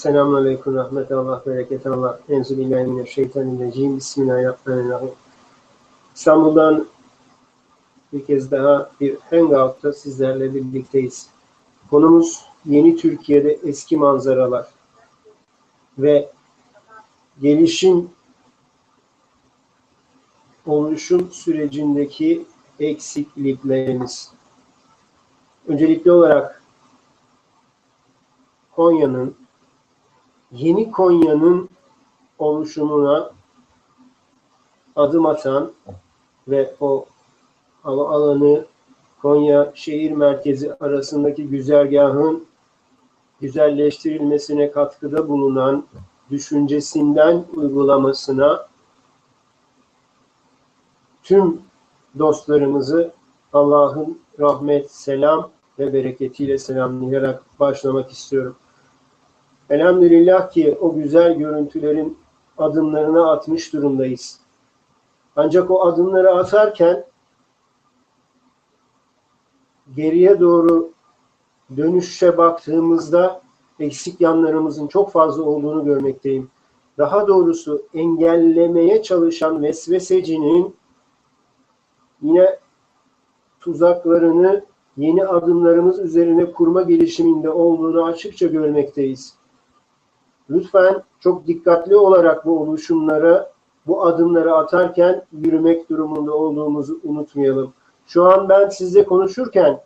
Selamun Aleyküm, Rahmet Allah, Bereket Allah, Enzu Billahi Mineşşeytanirracim, Bismillahirrahmanirrahim. İstanbul'dan bir kez daha bir Hangout'ta sizlerle birlikteyiz. Konumuz yeni Türkiye'de eski manzaralar ve gelişim oluşum sürecindeki eksikliklerimiz. Öncelikli olarak Konya'nın yeni Konya'nın oluşumuna adım atan ve o alanı Konya şehir merkezi arasındaki güzergahın güzelleştirilmesine katkıda bulunan düşüncesinden uygulamasına tüm dostlarımızı Allah'ın rahmet, selam ve bereketiyle selamlayarak başlamak istiyorum. Elhamdülillah ki o güzel görüntülerin adımlarını atmış durumdayız. Ancak o adımları atarken geriye doğru dönüşe baktığımızda eksik yanlarımızın çok fazla olduğunu görmekteyim. Daha doğrusu engellemeye çalışan vesvesecinin yine tuzaklarını yeni adımlarımız üzerine kurma gelişiminde olduğunu açıkça görmekteyiz. Lütfen çok dikkatli olarak bu oluşumlara, bu adımları atarken yürümek durumunda olduğumuzu unutmayalım. Şu an ben sizle konuşurken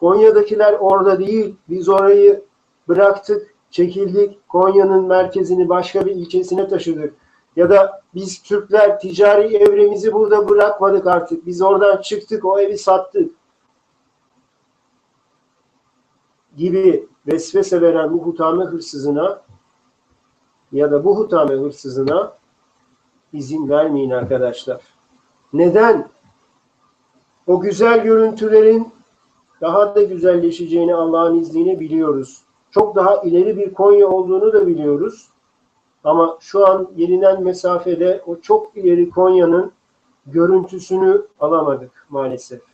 Konya'dakiler orada değil, biz orayı bıraktık, çekildik, Konya'nın merkezini başka bir ilçesine taşıdık. Ya da biz Türkler ticari evremizi burada bırakmadık artık. Biz oradan çıktık, o evi sattık. Gibi vesvese veren bu hutame hırsızına ya da bu hutame hırsızına izin vermeyin arkadaşlar. Neden? O güzel görüntülerin daha da güzelleşeceğini Allah'ın izniyle biliyoruz. Çok daha ileri bir Konya olduğunu da biliyoruz. Ama şu an gelinen mesafede o çok ileri Konya'nın görüntüsünü alamadık maalesef.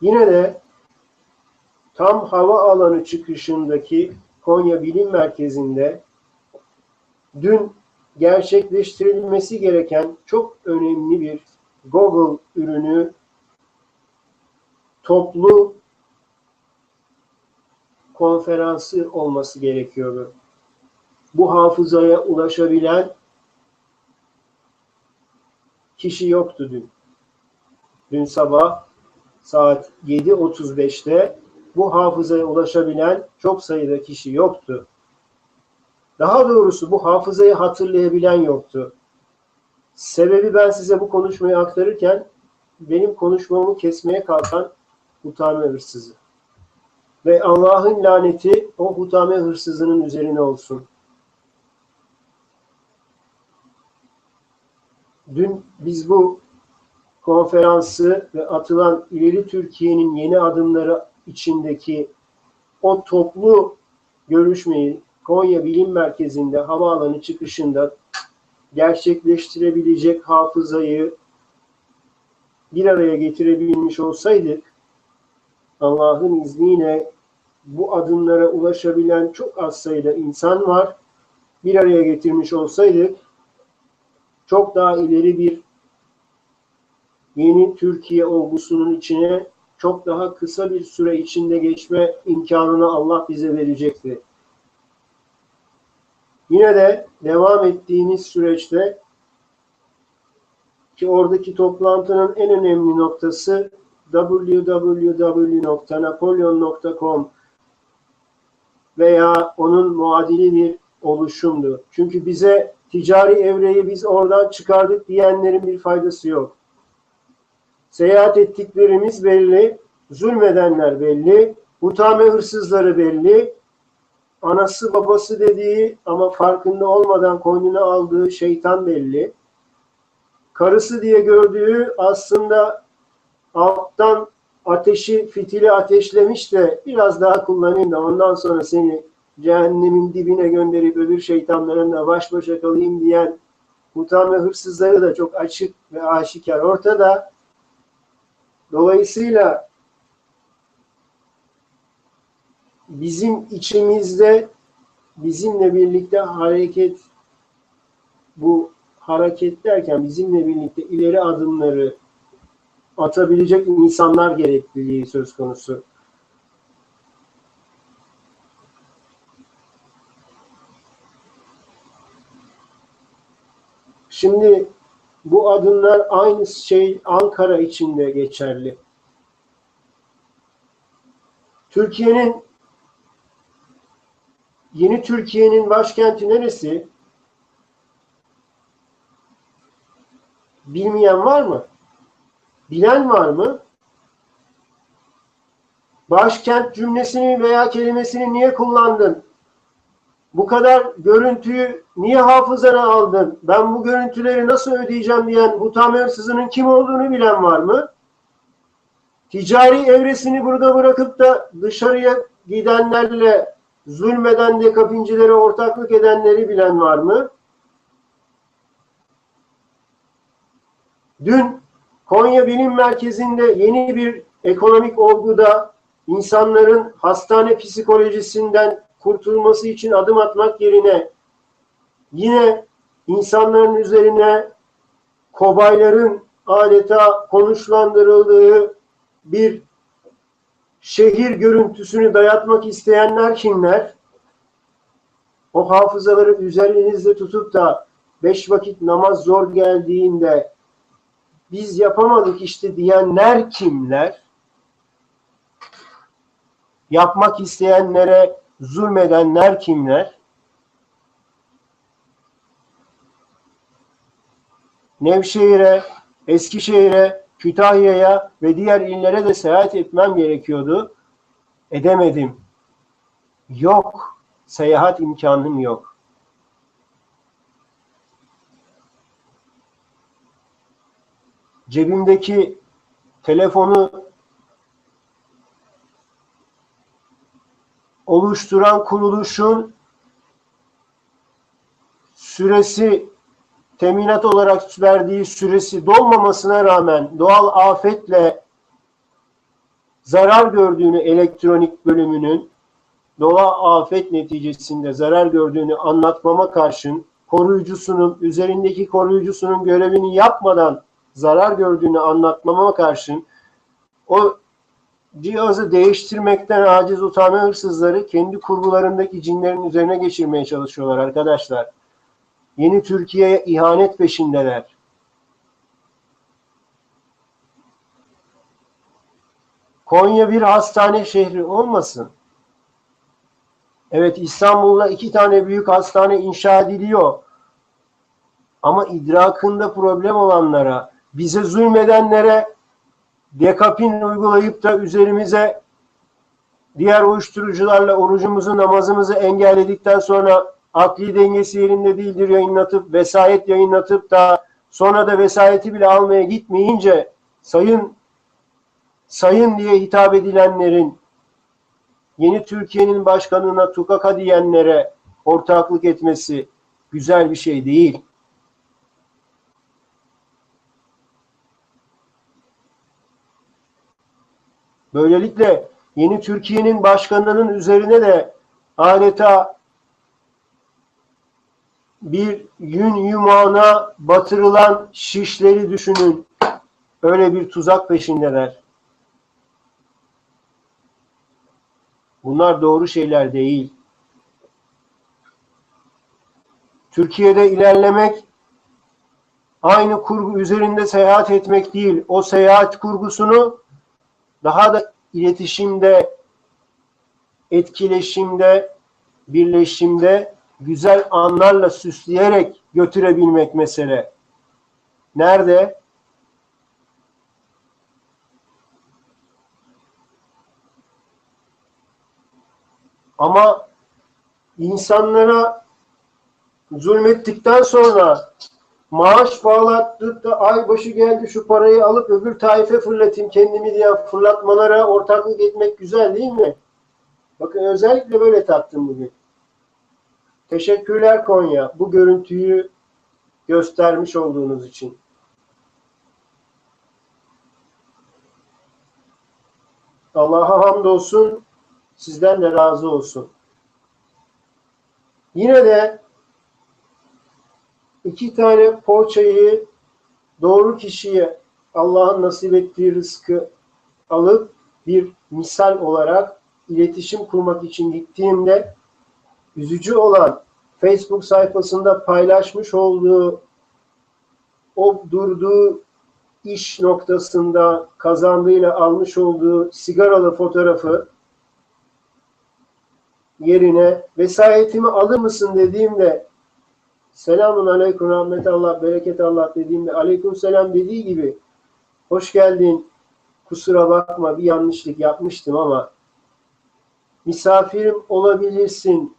Yine de tam hava alanı çıkışındaki Konya Bilim Merkezi'nde dün gerçekleştirilmesi gereken çok önemli bir Google ürünü toplu konferansı olması gerekiyordu. Bu hafızaya ulaşabilen kişi yoktu dün. Dün sabah saat 7.35'te bu hafızaya ulaşabilen çok sayıda kişi yoktu. Daha doğrusu bu hafızayı hatırlayabilen yoktu. Sebebi ben size bu konuşmayı aktarırken benim konuşmamı kesmeye kalkan hutame hırsızı. Ve Allah'ın laneti o hutame hırsızının üzerine olsun. Dün biz bu konferansı ve atılan ileri Türkiye'nin yeni adımları içindeki o toplu görüşmeyi Konya Bilim Merkezi'nde havaalanı çıkışında gerçekleştirebilecek hafızayı bir araya getirebilmiş olsaydık Allah'ın izniyle bu adımlara ulaşabilen çok az sayıda insan var. Bir araya getirmiş olsaydık çok daha ileri bir yeni Türkiye olgusunun içine çok daha kısa bir süre içinde geçme imkanını Allah bize verecekti. Yine de devam ettiğimiz süreçte ki oradaki toplantının en önemli noktası www.napolyon.com veya onun muadili bir oluşumdu. Çünkü bize ticari evreyi biz oradan çıkardık diyenlerin bir faydası yok. Seyahat ettiklerimiz belli, zulmedenler belli, utame hırsızları belli, anası babası dediği ama farkında olmadan koynuna aldığı şeytan belli. Karısı diye gördüğü aslında alttan ateşi, fitili ateşlemiş de biraz daha kullanayım da ondan sonra seni cehennemin dibine gönderip öbür şeytanlarınla baş başa kalayım diyen utame hırsızları da çok açık ve aşikar ortada. Dolayısıyla bizim içimizde bizimle birlikte hareket bu hareket derken bizimle birlikte ileri adımları atabilecek insanlar gerekliliği söz konusu. Şimdi bu adımlar aynı şey Ankara için de geçerli. Türkiye'nin yeni Türkiye'nin başkenti neresi? Bilmeyen var mı? Bilen var mı? Başkent cümlesini veya kelimesini niye kullandın? Bu kadar görüntüyü niye hafızana aldın? Ben bu görüntüleri nasıl ödeyeceğim diyen bu tam hırsızının kim olduğunu bilen var mı? Ticari evresini burada bırakıp da dışarıya gidenlerle zulmeden de kapincilere ortaklık edenleri bilen var mı? Dün Konya Bilim Merkezi'nde yeni bir ekonomik olguda insanların hastane psikolojisinden kurtulması için adım atmak yerine yine insanların üzerine kobayların adeta konuşlandırıldığı bir şehir görüntüsünü dayatmak isteyenler kimler? O hafızaları üzerinizde tutup da beş vakit namaz zor geldiğinde biz yapamadık işte diyenler kimler? Yapmak isteyenlere zulmedenler kimler? Nevşehir'e, Eskişehir'e, Kütahya'ya ve diğer illere de seyahat etmem gerekiyordu. Edemedim. Yok. Seyahat imkanım yok. Cebimdeki telefonu oluşturan kuruluşun süresi teminat olarak verdiği süresi dolmamasına rağmen doğal afetle zarar gördüğünü elektronik bölümünün doğal afet neticesinde zarar gördüğünü anlatmama karşın koruyucusunun üzerindeki koruyucusunun görevini yapmadan zarar gördüğünü anlatmama karşın o cihazı değiştirmekten aciz utanma hırsızları kendi kurgularındaki cinlerin üzerine geçirmeye çalışıyorlar arkadaşlar. Yeni Türkiye'ye ihanet peşindeler. Konya bir hastane şehri olmasın. Evet İstanbul'da iki tane büyük hastane inşa ediliyor. Ama idrakında problem olanlara, bize zulmedenlere dekapin uygulayıp da üzerimize diğer uyuşturucularla orucumuzu, namazımızı engelledikten sonra akli dengesi yerinde değildir yayınlatıp, vesayet yayınlatıp da sonra da vesayeti bile almaya gitmeyince sayın sayın diye hitap edilenlerin yeni Türkiye'nin başkanına tukaka diyenlere ortaklık etmesi güzel bir şey değil. Böylelikle yeni Türkiye'nin başkanının üzerine de adeta bir yün yumağına batırılan şişleri düşünün. Öyle bir tuzak peşindeler. Bunlar doğru şeyler değil. Türkiye'de ilerlemek aynı kurgu üzerinde seyahat etmek değil. O seyahat kurgusunu daha da iletişimde, etkileşimde, birleşimde güzel anlarla süsleyerek götürebilmek mesele. Nerede? Ama insanlara zulmettikten sonra maaş bağlattık da ay başı geldi şu parayı alıp öbür taife fırlatayım kendimi diye fırlatmalara ortaklık etmek güzel değil mi? Bakın özellikle böyle taktım bugün. Teşekkürler Konya bu görüntüyü göstermiş olduğunuz için. Allah'a hamdolsun Sizden de razı olsun. Yine de iki tane poğaçayı doğru kişiye Allah'ın nasip ettiği rızkı alıp bir misal olarak iletişim kurmak için gittiğimde üzücü olan Facebook sayfasında paylaşmış olduğu o durduğu iş noktasında kazandığıyla almış olduğu sigaralı fotoğrafı yerine vesayetimi alır mısın? dediğimde selamun aleyküm rahmet Allah bereket Allah dediğimde aleyküm selam dediği gibi hoş geldin kusura bakma bir yanlışlık yapmıştım ama misafirim olabilirsin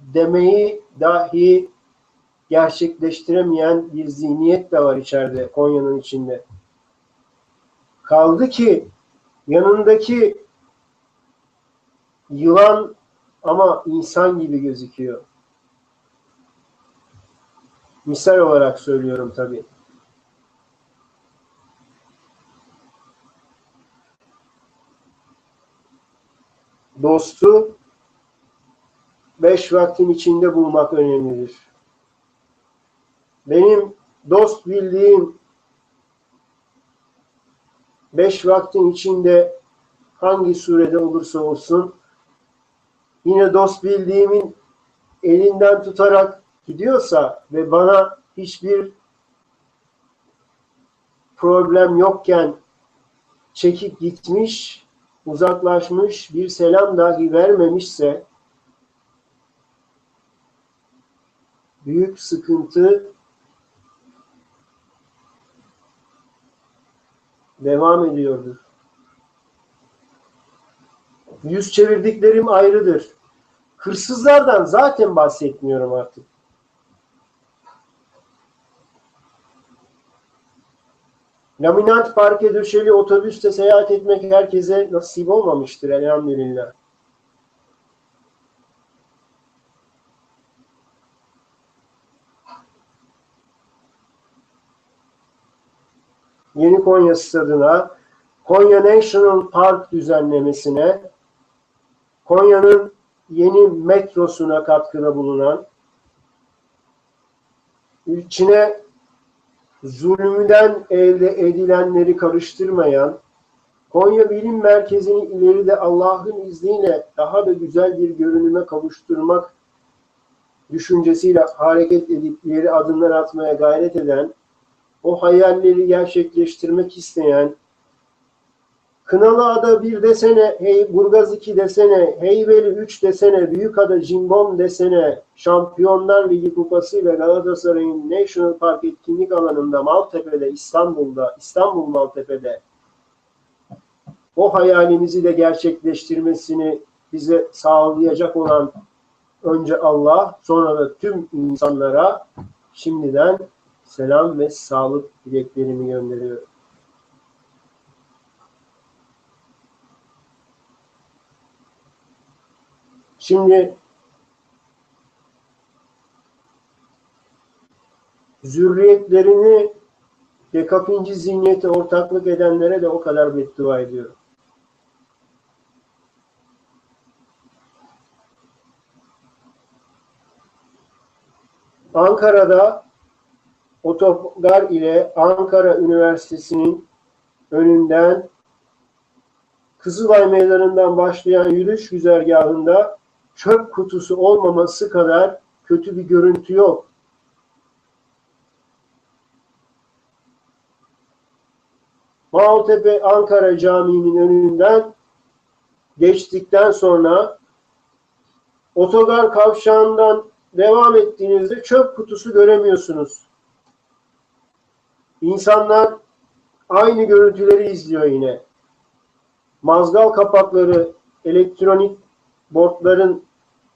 demeyi dahi gerçekleştiremeyen bir zihniyet de var içeride Konya'nın içinde. Kaldı ki yanındaki yılan ama insan gibi gözüküyor. Misal olarak söylüyorum tabii. Dostu beş vaktin içinde bulmak önemlidir. Benim dost bildiğim beş vaktin içinde hangi surede olursa olsun yine dost bildiğimin elinden tutarak gidiyorsa ve bana hiçbir problem yokken çekip gitmiş, uzaklaşmış, bir selam dahi vermemişse büyük sıkıntı devam ediyordur. Yüz çevirdiklerim ayrıdır. Hırsızlardan zaten bahsetmiyorum artık. Laminat parke döşeli otobüste seyahat etmek herkese nasip olmamıştır elhamdülillah. Yeni Konya Stadı'na, Konya National Park düzenlemesine, Konya'nın yeni metrosuna katkıda bulunan, içine zulmüden elde edilenleri karıştırmayan, Konya Bilim Merkezi'ni ileride Allah'ın izniyle daha da güzel bir görünüme kavuşturmak düşüncesiyle hareket edip ileri adımlar atmaya gayret eden, o hayalleri gerçekleştirmek isteyen, Kınalıada bir desene, hey Burgaz 2 desene, Heybeli 3 desene, Büyükada Cimbom desene, Şampiyonlar Ligi Kupası ve Galatasaray'ın National Park etkinlik alanında Maltepe'de, İstanbul'da, İstanbul Maltepe'de o hayalimizi de gerçekleştirmesini bize sağlayacak olan önce Allah, sonra da tüm insanlara şimdiden selam ve sağlık dileklerimi gönderiyorum. Şimdi zürriyetlerini dekapinci zihniyete ortaklık edenlere de o kadar beddua ediyorum. Ankara'da otogar ile Ankara Üniversitesi'nin önünden Kızılay Meydanı'ndan başlayan yürüyüş güzergahında çöp kutusu olmaması kadar kötü bir görüntü yok. Maltepe Ankara Camii'nin önünden geçtikten sonra otogar kavşağından devam ettiğinizde çöp kutusu göremiyorsunuz. İnsanlar aynı görüntüleri izliyor yine. Mazgal kapakları, elektronik bordların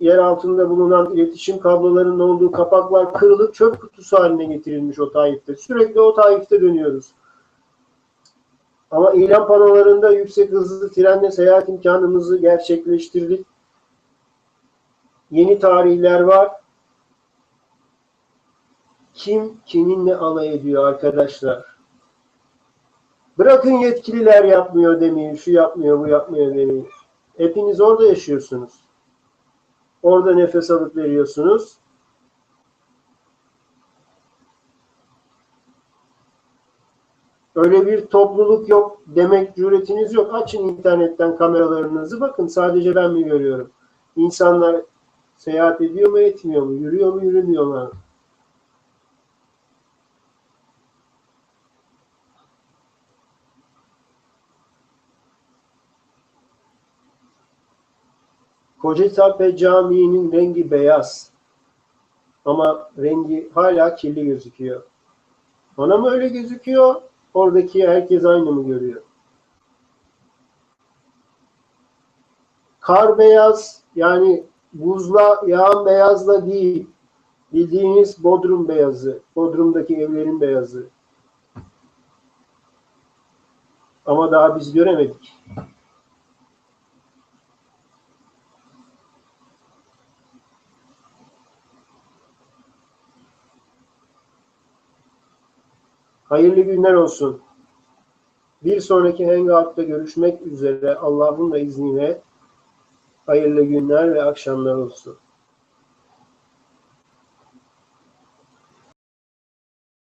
yer altında bulunan iletişim kablolarının olduğu kapaklar kırılıp çöp kutusu haline getirilmiş o Taif'te. Sürekli o Taif'te dönüyoruz. Ama ilan panolarında yüksek hızlı trenle seyahat imkanımızı gerçekleştirdik. Yeni tarihler var. Kim kiminle alay ediyor arkadaşlar? Bırakın yetkililer yapmıyor demeyin, şu yapmıyor, bu yapmıyor demeyin. Hepiniz orada yaşıyorsunuz. Orada nefes alıp veriyorsunuz. Öyle bir topluluk yok demek cüretiniz yok. Açın internetten kameralarınızı bakın sadece ben mi görüyorum? İnsanlar seyahat ediyor mu etmiyor mu? Yürüyor mu yürümüyor mu? Kocatepe Camii'nin rengi beyaz. Ama rengi hala kirli gözüküyor. Bana mı öyle gözüküyor? Oradaki herkes aynı mı görüyor? Kar beyaz yani buzla yağan beyazla değil. Bildiğiniz Bodrum beyazı. Bodrum'daki evlerin beyazı. Ama daha biz göremedik. Hayırlı günler olsun. Bir sonraki Hangout'ta görüşmek üzere. Allah'ın da izniyle hayırlı günler ve akşamlar olsun.